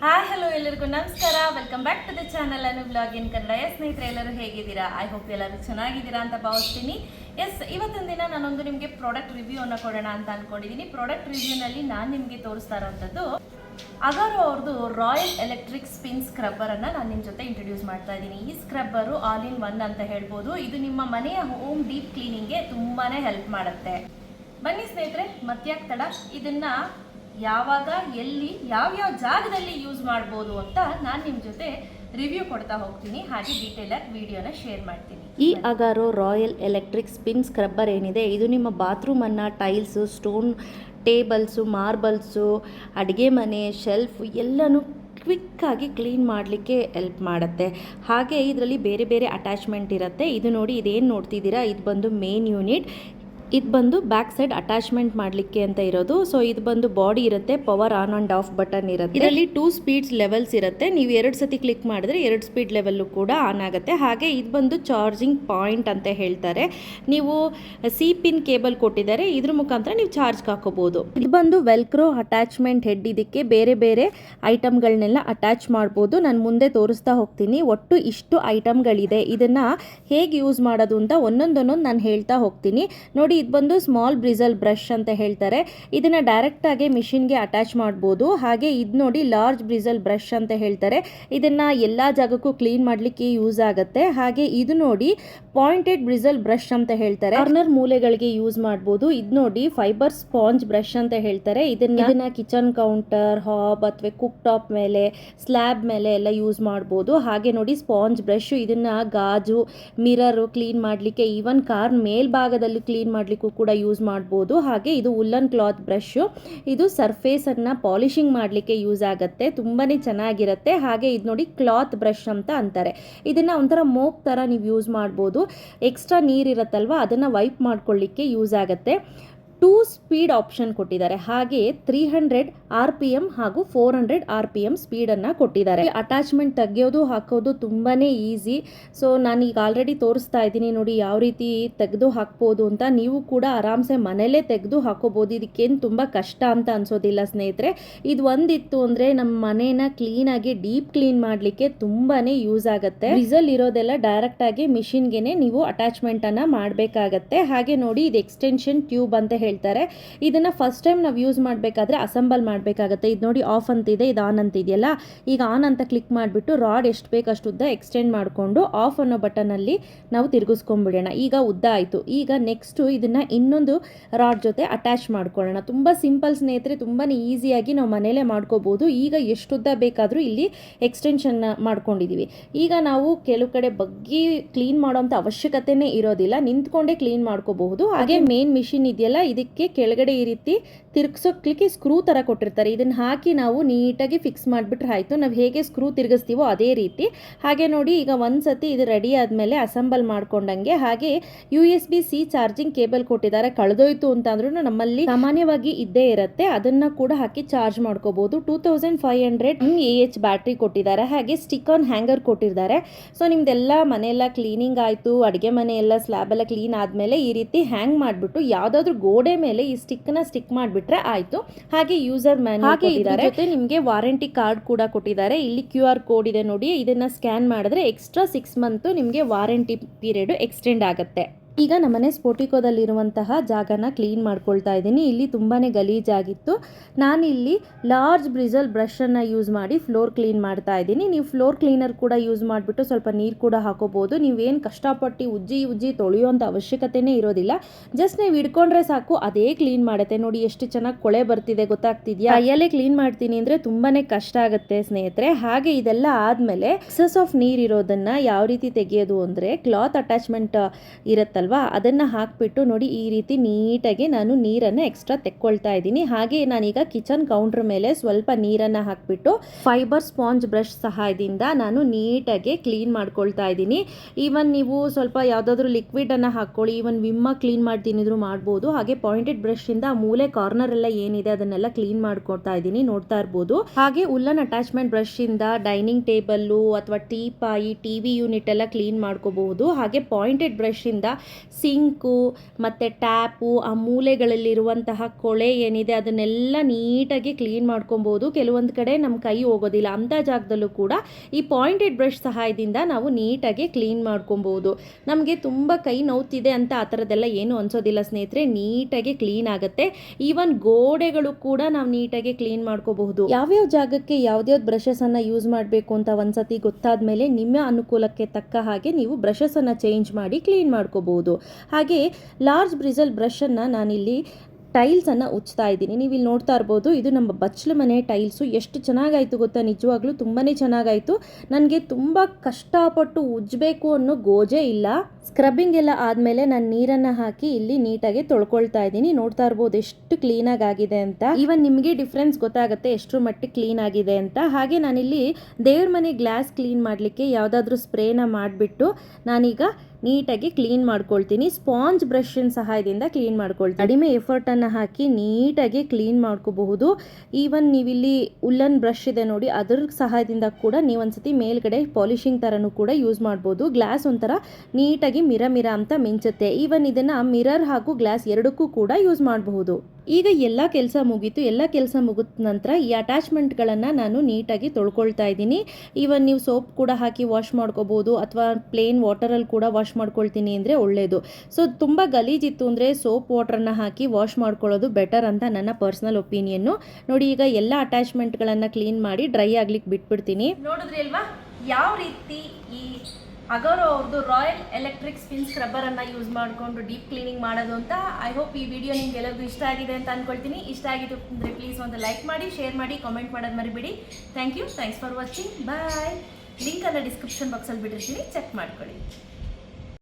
Hi hello ಎಲ್ಲರಿಗೂ ನಮಸ್ಕಾರ. Welcome back to the channel Annu blog in Kannada. Yes ಸ್ನೇಹಿತರೆ, ಎಲ್ಲರೂ ಹೇಗಿದ್ದೀರಾ? ಐ ಹೋಪ್ ಎಲ್ಲರೂ ಚೆನ್ನಾಗಿದ್ದೀರಾ ಅಂತ ಭಾವಿಸ್ತೀನಿ. ಎಸ್ ಇವತ್ತಿನ ದಿನ ನಾನೊಂದು ನಿಮಗೆ ಪ್ರಾಡಕ್ಟ್ ರಿವ್ಯೂ ಅನ್ನು ಕೊಡೋಣ ಅಂತ ಅನ್ಕೊಂಡಿದ್ದೀನಿ ಪ್ರಾಡಕ್ಟ್ ರಿವ್ಯೂನಲ್ಲಿ ನಾನು ನಿಮಗೆ ತೋರಿಸ್ತಾ ಇರೋಂಥದ್ದು ಅಗಾರೋ ಅವ್ರದ್ದು ರಾಯಲ್ ಎಲೆಕ್ಟ್ರಿಕ್ ಸ್ಪಿನ್ ಸ್ಕ್ರಬ್ಬರ್ ಅನ್ನ ನಾನು ನಿಮ್ಮ ಜೊತೆ ಇಂಟ್ರೊಡ್ಯೂಸ್ ಮಾಡ್ತಾ ಇದ್ದೀನಿ. ಈ ಸ್ಕ್ರಬ್ಬರು ಆಲ್ ಇನ್ ಒನ್ ಅಂತ ಹೇಳ್ಬೋದು. ಇದು ನಿಮ್ಮ ಮನೆಯ ಹೋಮ್ ಡೀಪ್ ಕ್ಲೀನಿಂಗ್ಗೆ ತುಂಬಾನೇ ಹೆಲ್ಪ್ ಮಾಡುತ್ತೆ. ಬನ್ನಿ ಸ್ನೇಹಿತರೆ ಮತ್ಯಾಕ್ ತಡ. ಇದನ್ನ ಯಾವಾಗ, ಎಲ್ಲಿ, ಯಾವ್ಯಾವ ಜಾಗದಲ್ಲಿ ಯೂಸ್ ಮಾಡ್ಬೋದು ಅಂತ ನಾನು ನಿಮ್ಮ ಜೊತೆ ರಿವ್ಯೂ ಕೊಡ್ತಾ ಹೋಗ್ತೀನಿ. ಹಾಗೆ ಡೀಟೇಲ್ ಆಗಿ ವಿಡಿಯೋನ ಶೇರ್ ಮಾಡ್ತೀನಿ. ಈ Agaro royal electric spin scrubber ಏನಿದೆ? ಇದು ನಿಮ್ಮ ಬಾತ್ರೂಮನ್ನು ಟೈಲ್ಸು ಸ್ಟೋನ್ ಟೇಬಲ್ಸು ಮಾರ್ಬಲ್ಸು ಅಡುಗೆ ಮನೆ ಶೆಲ್ಫ್ ಎಲ್ಲನೂ ಕ್ವಿಕ್ಕಾಗಿ ಕ್ಲೀನ್ ಮಾಡಲಿಕ್ಕೆ ಹೆಲ್ಪ್ ಮಾಡುತ್ತೆ. ಹಾಗೆ ಇದರಲ್ಲಿ ಬೇರೆ ಬೇರೆ ಅಟ್ಯಾಚ್ಮೆಂಟ್ ಇರುತ್ತೆ. ಇದು ನೋಡಿ ಇದೇನು ನೋಡ್ತಿದ್ದೀರಾ? ಇದು ಬಂದು ಮೇನ್ ಯೂನಿಟ್ ಇದು ಬಂದು ಬ್ಯಾಕ್ ಸೈಡ್ ಅಟ್ಯಾಚ್ಮೆಂಟ್ ಮಾಡಲಿಕ್ಕೆ ಅಂತ ಇರೋದು. ಸೊ ಇದು ಬಂದು ಬಾಡಿ ಇರುತ್ತೆ power on and off button ಇರುತ್ತೆ. ಇದರಲ್ಲಿ ಟೂ ಸ್ಪೀಡ್ಸ್ ಲೆವೆಲ್ಸ್ ಇರುತ್ತೆ. ನೀವು ಎರಡು ಸತಿ ಕ್ಲಿಕ್ ಮಾಡಿದ್ರೆ ಎರಡು ಸ್ಪೀಡ್ ಲೆವೆಲ್ಲು ಕೂಡ ಆನ್ ಆಗುತ್ತೆ. ಹಾಗೆ ಇದು ಬಂದು ಚಾರ್ಜಿಂಗ್ ಪಾಯಿಂಟ್ ಅಂತ ಹೇಳ್ತಾರೆ. ನೀವು ಸಿ ಪಿನ್ ಕೇಬಲ್ ಕೊಟ್ಟಿದ್ದಾರೆ ಇದ್ರ ಮುಖಾಂತರ ನೀವು ಚಾರ್ಜ್ ಹಾಕೋಬಹುದು ಇದು ಬಂದು ವೆಲ್ಕ್ರೋ ಅಟ್ಯಾಚ್ಮೆಂಟ್ ಹೆಡ್ ಇದಕ್ಕೆ ಬೇರೆ ಬೇರೆ ಐಟಮ್ಗಳನ್ನೆಲ್ಲ ಅಟ್ಯಾಚ್ ಮಾಡ್ಬೋದು. ನಾನು ಮುಂದೆ ತೋರಿಸ್ತಾ ಹೋಗ್ತೀನಿ. ಒಟ್ಟು ಇಷ್ಟು ಐಟಮ್ಗಳಿದೆ. ಇದನ್ನ ಹೇಗೆ ಯೂಸ್ ಮಾಡೋದು ಅಂತ ಒಂದೊಂದೊಂದೊಂದು ನಾನು ಹೇಳ್ತಾ ಹೋಗ್ತೀನಿ. ನೋಡಿ ಇದು ಬಂದು ಸ್ಮಾಲ್ ಬ್ರಿಸಲ್ ಬ್ರಷ್ ಅಂತ ಹೇಳ್ತಾರೆ. ಇದನ್ನ ಡೈರೆಕ್ಟ್ ಆಗಿ ಮಿಷಿನ್ಗೆ ಅಟ್ಯಾಚ್ ಮಾಡ್ಬೋದು. ಹಾಗೆ ಇದು ನೋಡಿ ಲಾರ್ಜ್ ಬ್ರಿಸಲ್ ಬ್ರಷ್ ಅಂತ ಹೇಳ್ತಾರೆ. ಇದನ್ನ ಎಲ್ಲ ಜಾಗಕ್ಕೂ ಕ್ಲೀನ್ ಮಾಡ್ಲಿಕ್ಕೆ ಯೂಸ್ ಆಗುತ್ತೆ. ಹಾಗೆ ಇದು ನೋಡಿ ಪಾಯಿಂಟೆಡ್ ಬ್ರಿಸಲ್ ಬ್ರಷ್ ಅಂತ ಹೇಳ್ತಾರೆ. ಕಾರ್ನರ್ ಮೂಲೆಗಳಿಗೆ ಯೂಸ್ ಮಾಡ್ಬೋದು. ಇದು ನೋಡಿ ಫೈಬರ್ ಸ್ಪಾಂಜ್ ಬ್ರಷ್ ಅಂತ ಹೇಳ್ತಾರೆ. ಇದನ್ನ ಇದನ್ನ ಕಿಚನ್ ಕೌಂಟರ್ ಹಾಬ್ ಅಥವಾ ಕುಕ್ ಟಾಪ್ ಮೇಲೆ ಸ್ಲ್ಯಾಬ್ ಮೇಲೆ ಎಲ್ಲ ಯೂಸ್ ಮಾಡ್ಬೋದು. ಹಾಗೆ ನೋಡಿ ಸ್ಪಾಂಜ್ ಬ್ರಷ್ ಇದನ್ನ ಗಾಜು ಮಿರರ್ ಕ್ಲೀನ್ ಮಾಡಲಿಕ್ಕೆ ಈವನ್ ಕಾರ್ ಮೇಲ್ಭಾಗದಲ್ಲಿ ಕ್ಲೀನ್ ಮಾಡಲಿಕ್ಕೂ ಕೂಡ ಯೂಸ್ ಮಾಡ್ಬೋದು. ಹಾಗೆ ಇದು ಉಲ್ಲನ್ ಕ್ಲಾತ್ ಬ್ರಷ್ ಇದು ಸರ್ಫೇಸ್ ಅನ್ನ ಪಾಲಿಶಿಂಗ್ ಮಾಡಲಿಕ್ಕೆ ಯೂಸ್ ಆಗುತ್ತೆ. ತುಂಬಾನೇ ಚೆನ್ನಾಗಿರುತ್ತೆ. ಹಾಗೆ ಇದು ನೋಡಿ ಕ್ಲಾತ್ ಬ್ರಷ್ ಅಂತ ಅಂತಾರೆ. ಇದನ್ನ ಒಂಥರ ಮೋಪ್ ಥರ ನೀವು ಯೂಸ್ ಮಾಡ್ಬೋದು. ಎಕ್ಸ್ಟ್ರಾ ನೀರಿರುತ್ತಲ್ವ? ಅದನ್ನ ವೈಪ್ ಮಾಡ್ಕೊಳ್ಳಿಕ್ಕೆ ಯೂಸ್ ಆಗುತ್ತೆ. ಟೂ ಸ್ಪೀಡ್ ಆಪ್ಷನ್ ಕೊಟ್ಟಿದ್ದಾರೆ. ಹಾಗೆ three hundred R P M ಹಾಗೂ four hundred R P M ಸ್ಪೀಡನ್ನು ಕೊಟ್ಟಿದ್ದಾರೆ. ಅಟ್ಯಾಚ್ಮೆಂಟ್ ತೆಗೆಯೋದು, ಹಾಕೋದು ತುಂಬಾ ಈಸಿ ಸೊ ನಾನು ಈಗ ಆಲ್ರೆಡಿ ತೋರಿಸ್ತಾ ಇದ್ದೀನಿ. ನೋಡಿ, ಯಾವ ರೀತಿ ತೆಗೆದು ಹಾಕ್ಬೋದು ಅಂತ ನೀವು ಕೂಡ ಆರಾಮ್ಸೆ ಮನೇಲೇ ತೆಗೆದು ಹಾಕೋಬೋದು. ಇದಕ್ಕೇನು ತುಂಬ ಕಷ್ಟ ಅಂತ ಅನ್ಸೋದಿಲ್ಲ ಸ್ನೇಹಿತರೆ. ಇದು ಒಂದಿತ್ತು ಅಂದರೆ ನಮ್ಮ ಮನೇನ ಕ್ಲೀನಾಗಿ ಡೀಪ್ ಕ್ಲೀನ್ ಮಾಡಲಿಕ್ಕೆ ತುಂಬಾ ಯೂಸ್ ಆಗುತ್ತೆ. ರಿಸಲ್ ಇರೋದೆಲ್ಲ ಡೈರೆಕ್ಟ್ ಆಗಿ ಮಿಷಿನ್ಗೆನೆ ನೀವು ಅಟ್ಯಾಚ್ಮೆಂಟ್ ಅನ್ನ ಮಾಡಬೇಕಾಗತ್ತೆ. ಹಾಗೆ ನೋಡಿ, ಇದು ಎಕ್ಸ್ಟೆನ್ಷನ್ ಟ್ಯೂಬ್ ಅಂತ ಹೇಳ್ತಾರೆ. ಇದನ್ನ ಫಸ್ಟ್ ಟೈಮ್ ನಾವು ಯೂಸ್ ಮಾಡಬೇಕಾದ್ರೆ ಅಸೆಂಬಲ್ ಮಾಡಬೇಕಾಗತ್ತೆ. ಇದು ನೋಡಿ ಆಫ್ ಅಂತ ಇದೆ ಇದು ಆನ್ ಅಂತ ಇದೆಯಲ್ಲ ಈಗ ಆನ್ ಅಂತ ಕ್ಲಿಕ್ ಮಾಡಿಬಿಟ್ಟು ರಾಡ್ ಎಷ್ಟು ಬೇಕಷ್ಟು ಉದ್ದ ಎಕ್ಸ್ಟೆಂಡ್ ಮಾಡಿಕೊಂಡು ಆಫ್ ಅನ್ನೋ ಬಟನಲ್ಲಿ ನಾವು ತಿರುಗಿಸ್ಕೊಂಡ್ಬಿಡೋಣ. ಈಗ ಉದ್ದ ಆಯಿತು. ಈಗ ನೆಕ್ಸ್ಟು ಇದನ್ನ ಇನ್ನೊಂದು ರಾಡ್ ಜೊತೆ ಅಟ್ಯಾಚ್ ಮಾಡ್ಕೊಳ್ಳೋಣ. ತುಂಬ ಸಿಂಪಲ್ ಸ್ನೇಹಿತರೆ ತುಂಬಾ ಈಸಿಯಾಗಿ ನಾವು ಮನೇಲೇ ಮಾಡ್ಕೋಬೋದು. ಈಗ ಎಷ್ಟು ಉದ್ದ ಬೇಕಾದರೂ ಇಲ್ಲಿ ಎಕ್ಸ್ಟೆನ್ಷನ್ ಮಾಡ್ಕೊಂಡಿದ್ದೀವಿ ಈಗ ನಾವು ಕೆಲವು ಕಡೆ ಬಗ್ಗಿ ಕ್ಲೀನ್ ಮಾಡೋಂಥ ಅವಶ್ಯಕತೆನೇ ಇರೋದಿಲ್ಲ. ನಿಂತ್ಕೊಂಡೇ ಕ್ಲೀನ್ ಮಾಡ್ಕೋಬಹುದು. ಹಾಗೆ ಮೇನ್ ಮಿಷಿನ್ ಇದೆಯಲ್ಲ ಇದಕ್ಕೆ ಕೆಳಗಡೆ ಈ ರೀತಿ ತಿರ್ಗ್ಸೋಕ್ಲಿಕ್ಕೆ ಸ್ಕ್ರೂ ಥರ ಕೊಟ್ಟಿರ್ತಾರೆ. ಇದನ್ನ ಹಾಕಿ ನಾವು ನೀಟಾಗಿ ಫಿಕ್ಸ್ ಮಾಡಿಬಿಟ್ರೆ ಆಯಿತು. ನಾವು ಹೇಗೆ ಸ್ಕ್ರೂ ತಿರುಗಿಸ್ತೀವೋ ಅದೇ ರೀತಿ. ಹಾಗೆ ನೋಡಿ ಈಗ ಒಂದು ಸತಿ ಇದು ರೆಡಿ ಆದಮೇಲೆ ಅಸೆಂಬಲ್ ಮಾಡ್ಕೊಂಡಂಗೆ ಹಾಗೆ U S B C charging cable ಕೊಟ್ಟಿದ್ದಾರೆ. ಕಳೆದೋಯ್ತು ಅಂತ ಅಂದ್ರೂ ನಮ್ಮಲ್ಲಿ ಸಾಮಾನ್ಯವಾಗಿ ಇದ್ದೇ ಇರುತ್ತೆ. ಅದನ್ನು ಕೂಡ ಹಾಕಿ ಚಾರ್ಜ್ ಮಾಡ್ಕೋಬಹುದು two thousand five hundred A H battery ಕೊಟ್ಟಿದ್ದಾರೆ. ಹಾಗೆ ಸ್ಟಿಕ್ ಆನ್ ಹ್ಯಾಂಗರ್ ಕೊಟ್ಟಿದ್ದಾರೆ. ಸೊ ನಿಮ್ದೆಲ್ಲ ಮನೆಯೆಲ್ಲ ಕ್ಲೀನಿಂಗ್ ಆಯಿತು. ಅಡುಗೆ ಮನೆ ಎಲ್ಲ ಸ್ಲ್ಯಾಬ್ ಎಲ್ಲ ಕ್ಲೀನ್ ಆದಮೇಲೆ ಈ ರೀತಿ ಹ್ಯಾಂಗ್ ಮಾಡಿಬಿಟ್ಟು ಯಾವುದಾದ್ರೂ ಗೋಡೆ ಮೇಲೆ ಈ ಸ್ಟಿಕ್ನ ಸ್ಟಿಕ್ ಮಾಡಿಬಿಟ್ರೆ ಆಯ್ತು. ಹಾಗೆ ಯೂಸರ್ ಮ್ಯಾನ್ ಹಾಗೆ ಇದ್ದಾರೆ ಜೊತೆ ನಿಮಗೆ ವಾರಂಟಿ ಕಾರ್ಡ್ ಕೂಡ ಕೊಟ್ಟಿದ್ದಾರೆ. ಇಲ್ಲಿ ಕ್ಯೂ ಆರ್ ಕೋಡ್ ಇದೆ ನೋಡಿ ಇದನ್ನ ಸ್ಕ್ಯಾನ್ ಮಾಡಿದ್ರೆ ಎಕ್ಸ್ಟ್ರಾ ಸಿಕ್ಸ್ ಮಂತ್ ನಿಮಗೆ ವಾರಂಟಿ ಪೀರಿಯಡ್ ಎಕ್ಸ್ಟೆಂಡ್ ಆಗುತ್ತೆ. ಈಗ ನಮ್ಮನೆ ಸ್ಫೋಟಿಕೋದಲ್ಲಿರುವಂತಹ ಜಾಗನ ಕ್ಲೀನ್ ಮಾಡ್ಕೊಳ್ತಾ ಇದ್ದೀನಿ. ಇಲ್ಲಿ ತುಂಬಾ ಗಲೀಜಾಗಿತ್ತು. ನಾನಿಲ್ಲಿ ಲಾರ್ಜ್ ಬ್ರಿಜಲ್ ಬ್ರಷನ್ನು ಯೂಸ್ ಮಾಡಿ ಫ್ಲೋರ್ ಕ್ಲೀನ್ ಮಾಡ್ತಾ ಇದ್ದೀನಿ. ನೀವು ಫ್ಲೋರ್ ಕ್ಲೀನರ್ ಕೂಡ ಯೂಸ್ ಮಾಡಿಬಿಟ್ಟು ಸ್ವಲ್ಪ ನೀರು ಕೂಡ ಹಾಕೋಬೋದು. ನೀವೇನು ಕಷ್ಟಪಟ್ಟು ಉಜ್ಜಿ ಉಜ್ಜಿ ತೊಳೆಯುವಂಥ ಅವಶ್ಯಕತೆಯೇ ಇರೋದಿಲ್ಲ. ಜಸ್ಟ್ ನೀವು ಹಿಡ್ಕೊಂಡ್ರೆ ಸಾಕು, ಅದೇ ಕ್ಲೀನ್ ಮಾಡುತ್ತೆ. ನೋಡಿ ಎಷ್ಟು ಚೆನ್ನಾಗಿ ಕೊಳೆ ಬರ್ತಿದೆ, ಗೊತ್ತಾಗ್ತಿದ್ಯಾ? ಕೈಯಲ್ಲೇ ಕ್ಲೀನ್ ಮಾಡ್ತೀನಿ ಅಂದರೆ ತುಂಬಾ ಕಷ್ಟ ಆಗುತ್ತೆ ಸ್ನೇಹಿತರೆ. ಹಾಗೆ ಇದೆಲ್ಲ ಆದಮೇಲೆ ಎಕ್ಸಸ್ ಆಫ್ ನೀರು ಇರೋದನ್ನು ಯಾವ ರೀತಿ ತೆಗೆಯೋದು ಅಂದರೆ ಕ್ಲಾತ್ ಅಟ್ಯಾಚ್ಮೆಂಟ್ ಇರುತ್ತಲ್ವ ಅದನ್ನು ಹಾಕಿಬಿಟ್ಟು ನೋಡಿ ಈ ರೀತಿ ನೀಟಾಗಿ ನಾನು ನೀರನ್ನು ಎಕ್ಸ್ಟ್ರಾ ತೆಕ್ಕೊಳ್ತಾ ಇದ್ದೀನಿ. ಹಾಗೆ ನಾನೀಗ ಕಿಚನ್ ಕೌಂಟ್ರ್ ಮೇಲೆ ಸ್ವಲ್ಪ ನೀರನ್ನು ಹಾಕಿಬಿಟ್ಟು ಫೈಬರ್ ಸ್ಪಾಂಜ್ ಬ್ರಷ್ ಸಹಾಯದಿಂದ ನಾನು ನೀಟಾಗಿ ಕ್ಲೀನ್ ಮಾಡ್ಕೊಳ್ತಾ ಇದ್ದೀನಿ. ಈವನ್ ನೀವು ಸ್ವಲ್ಪ ಯಾವುದಾದ್ರೂ ಲಿಕ್ವಿಡನ್ನು ಹಾಕ್ಕೊಳ್ಳಿ ಈವನ್ ವಿಮ್ಮ ಕ್ಲೀನ್ ಮಾಡ್ತೀನಿದ್ರು ಮಾಡ್ಬೋದು. ಹಾಗೆ ಪಾಯಿಂಟೆಡ್ ಬ್ರಷಿಂದ ಮೂಲೆ ಕಾರ್ನರ್ ಎಲ್ಲ ಏನಿದೆ ಅದನ್ನೆಲ್ಲ ಕ್ಲೀನ್ ಮಾಡ್ಕೊಳ್ತಾ ಇದ್ದೀನಿ, ನೋಡ್ತಾ ಇರ್ಬೋದು. ಹಾಗೆ ಉಲ್ಲನ್ ಅಟ್ಯಾಚ್ಮೆಂಟ್ ಬ್ರಷಿಂದ ಡೈನಿಂಗ್ ಟೇಬಲ್ಲು ಅಥವಾ teapoy T V unit ಎಲ್ಲ ಕ್ಲೀನ್ ಮಾಡ್ಕೋಬಹುದು. ಹಾಗೆ ಪಾಯಿಂಟೆಡ್ ಬ್ರಷಿಂದ ಸಿಂಕು, ಮತ್ತು ಟ್ಯಾಪು, ಆ ಮೂಲೆಗಳಲ್ಲಿರುವಂತಹ ಕೊಳೆ ಏನಿದೆ ಅದನ್ನೆಲ್ಲ ನೀಟಾಗಿ ಕ್ಲೀನ್ ಮಾಡ್ಕೊಬೋದು. ಕೆಲವೊಂದು ಕಡೆ ನಮ್ಮ ಕೈ ಹೋಗೋದಿಲ್ಲ. ಅಂಥ ಜಾಗದಲ್ಲೂ ಕೂಡ ಈ ಪಾಯಿಂಟೆಡ್ ಬ್ರಷ್ ಸಹಾಯದಿಂದ ನಾವು ನೀಟಾಗಿ ಕ್ಲೀನ್ ಮಾಡ್ಕೊಬೋದು. ನಮಗೆ ತುಂಬ ಕೈ ನೋವ್ತಿದೆ ಅಂತ ಆ ಥರದ್ದೆಲ್ಲ ಏನು ಅನಿಸೋದಿಲ್ಲ ಸ್ನೇಹಿತರೆ. ನೀಟಾಗಿ ಕ್ಲೀನ್ ಆಗುತ್ತೆ. ಈವನ್ ಗೋಡೆಗಳು ಕೂಡ ನಾವು ನೀಟಾಗಿ ಕ್ಲೀನ್ ಮಾಡ್ಕೋಬಹುದು. ಯಾವ್ಯಾವ ಜಾಗಕ್ಕೆ ಯಾವ್ದ್ಯಾವ್ದು ಬ್ರಷಸ್ಸನ್ನು ಯೂಸ್ ಮಾಡಬೇಕು ಅಂತ ಒಂದ್ಸತಿ ಗೊತ್ತಾದ ಮೇಲೆ ನಿಮ್ಮ ಅನುಕೂಲಕ್ಕೆ ತಕ್ಕ ಹಾಗೆ ನೀವು ಬ್ರಷಸ್ಸನ್ನು ಚೇಂಜ್ ಮಾಡಿ ಕ್ಲೀನ್ ಮಾಡ್ಕೋಬಹುದು ಹಾಗೆ ಲಾರ್ಜ್ ಬ್ರಿಸಲ್ ಬ್ರಷನ್ನು ನಾನಿಲ್ಲಿ ಟೈಲ್ಸನ್ನು ಉಚ್ತಾ ಇದ್ದೀನಿ. ನೀವು ಇಲ್ಲಿ ನೋಡ್ತಾ ಇರ್ಬೋದು, ಇದು ನಮ್ಮ ಬಚ್ಚಲು ಮನೆ ಟೈಲ್ಸು. ಎಷ್ಟು ಚೆನ್ನಾಗಾಯಿತು ಗೊತ್ತಾ? ನಿಜವಾಗ್ಲೂ ತುಂಬಾ ಚೆನ್ನಾಗಾಯಿತು. ನನಗೆ ತುಂಬ ಕಷ್ಟಪಟ್ಟು ಉಜ್ಜಬೇಕು ಅನ್ನೋ ಗೋಜೆ ಇಲ್ಲ. ಸ್ಕ್ರಬ್ಬಿಂಗ್ ಎಲ್ಲ ಆದಮೇಲೆ ನಾನು ನೀರನ್ನು ಹಾಕಿ ಇಲ್ಲಿ ನೀಟಾಗಿ ತೊಳ್ಕೊಳ್ತಾ ಇದ್ದೀನಿ. ನೋಡ್ತಾ ಇರ್ಬೋದು ಎಷ್ಟು ಕ್ಲೀನಾಗಿ ಆಗಿದೆ ಅಂತ. ಈವನ್ ನಿಮಗೆ ಡಿಫ್ರೆನ್ಸ್ ಗೊತ್ತಾಗುತ್ತೆ ಎಷ್ಟರ ಮಟ್ಟಿಗೆ ಕ್ಲೀನ್ ಆಗಿದೆ ಅಂತ. ಹಾಗೆ ನಾನಿಲ್ಲಿ ದೇವ್ರ ಮನೆ ಗ್ಲಾಸ್ ಕ್ಲೀನ್ ಮಾಡಲಿಕ್ಕೆ ಯಾವುದಾದ್ರೂ ಸ್ಪ್ರೇನ ಮಾಡಿಬಿಟ್ಟು ನಾನೀಗ ನೀಟಾಗಿ ಕ್ಲೀನ್ ಮಾಡ್ಕೊಳ್ತೀನಿ. ಸ್ಪಾಂಜ್ ಬ್ರಷಿನ ಸಹಾಯದಿಂದ ಕ್ಲೀನ್ ಮಾಡ್ಕೊಳ್ತೀನಿ. ಕಡಿಮೆ ಎಫರ್ಟನ್ನು ಹಾಕಿ ನೀಟಾಗಿ ಕ್ಲೀನ್ ಮಾಡ್ಕೋಬಹುದು. ಈವನ್ ನೀವಿಲ್ಲಿ ಉಲ್ಲನ್ ಬ್ರಷ್ ಇದೆ ನೋಡಿ, ಅದ್ರ ಸಹಾಯದಿಂದ ಕೂಡ ನೀವು ಒಂದ್ಸತಿ ಮೇಲ್ಗಡೆ ಪಾಲಿಶಿಂಗ್ ಥರನೂ ಕೂಡ ಯೂಸ್ ಮಾಡ್ಬೋದು. ಗ್ಲಾಸ್ ಒಂಥರ ನೀಟಾಗಿ ಮಿರ ಮಿರ ಅಂತ ಮಿಂಚುತ್ತೆ. ಈವನ್ ಇದನ್ನು ಮಿರರ್ ಹಾಗೂ ಗ್ಲಾಸ್ ಎರಡಕ್ಕೂ ಕೂಡ ಯೂಸ್ ಮಾಡಬಹುದು. ಈಗ ಎಲ್ಲ ಕೆಲಸ ಮುಗೀತು, ಎಲ್ಲ ಕೆಲಸ ಮುಗಿದ ನಂತರ ಈ ಅಟ್ಯಾಚ್ಮೆಂಟ್ಗಳನ್ನು ನಾನು ನೀಟಾಗಿ ತೊಳ್ಕೊಳ್ತಾ ಇದ್ದೀನಿ. ಈವನ್ ನೀವು ಸೋಪ್ ಕೂಡ ಹಾಕಿ ವಾಶ್ ಮಾಡ್ಕೋಬೋದು ಅಥವಾ ಪ್ಲೇನ್ ವಾಟರಲ್ಲಿ ಕೂಡ ವಾಶ್ ಮಾಡ್ಕೊಳ್ತೀನಿ ಅಂದರೆ ಒಳ್ಳೆಯದು ಸೊ ತುಂಬ ಗಲೀಜಿತ್ತು ಅಂದರೆ ಸೋಪ್ ವಾಟ್ರನ್ನ ಹಾಕಿ ವಾಶ್ ಮಾಡ್ಕೊಳ್ಳೋದು ಬೆಟರ್ ಅಂತ ನನ್ನ ಪರ್ಸ್ನಲ್ ಒಪಿನಿಯನ್ನು ನೋಡಿ, ಈಗ ಎಲ್ಲ ಅಟ್ಯಾಚ್ಮೆಂಟ್ಗಳನ್ನು ಕ್ಲೀನ್ ಮಾಡಿ ಡ್ರೈ ಆಗ್ಲಿಕ್ಕೆ ಬಿಟ್ಬಿಡ್ತೀನಿ. ನೋಡಿದ್ರಿ ಅಲ್ವಾ? ಯಾವ ರೀತಿ ಈ ಅಗೌರೋ ಅವ್ರದ್ದು ರಾಯಲ್ ಎಲೆಕ್ಟ್ರಿಕ್ ಸ್ಪಿನ್ ಸ್ಕ್ರಬ್ಬರನ್ನು ಯೂಸ್ ಮಾಡಿಕೊಂಡು ಡೀಪ್ ಕ್ಲೀನಿಂಗ್ ಮಾಡೋದು ಅಂತ ಐ ಹೋಪ್ ಈ ವಿಡಿಯೋ ನಿಮ್ಗೆ ಎಲ್ಲರಿಗೂ ಇಷ್ಟ ಆಗಿದೆ ಅಂತ ಅನ್ಕೊಳ್ತೀನಿ. ಇಷ್ಟ ಆಗಿತ್ತು ಅಂದರೆ ಪ್ಲೀಸ್ ಒಂದು ಲೈಕ್ ಮಾಡಿ ಶೇರ್ ಮಾಡಿ ಕಾಮೆಂಟ್ ಮಾಡೋದು ಮರಿಬೇಡಿ. Thank you thanks for watching bye ಲಿಂಕನ್ನು ಡಿಸ್ಕ್ರಿಪ್ಷನ್ ಬಾಕ್ಸಲ್ಲಿ ಬಿಟ್ಟಿರ್ತೀನಿ. ಚೆಕ್ ಮಾಡ್ಕೊಳ್ಳಿ.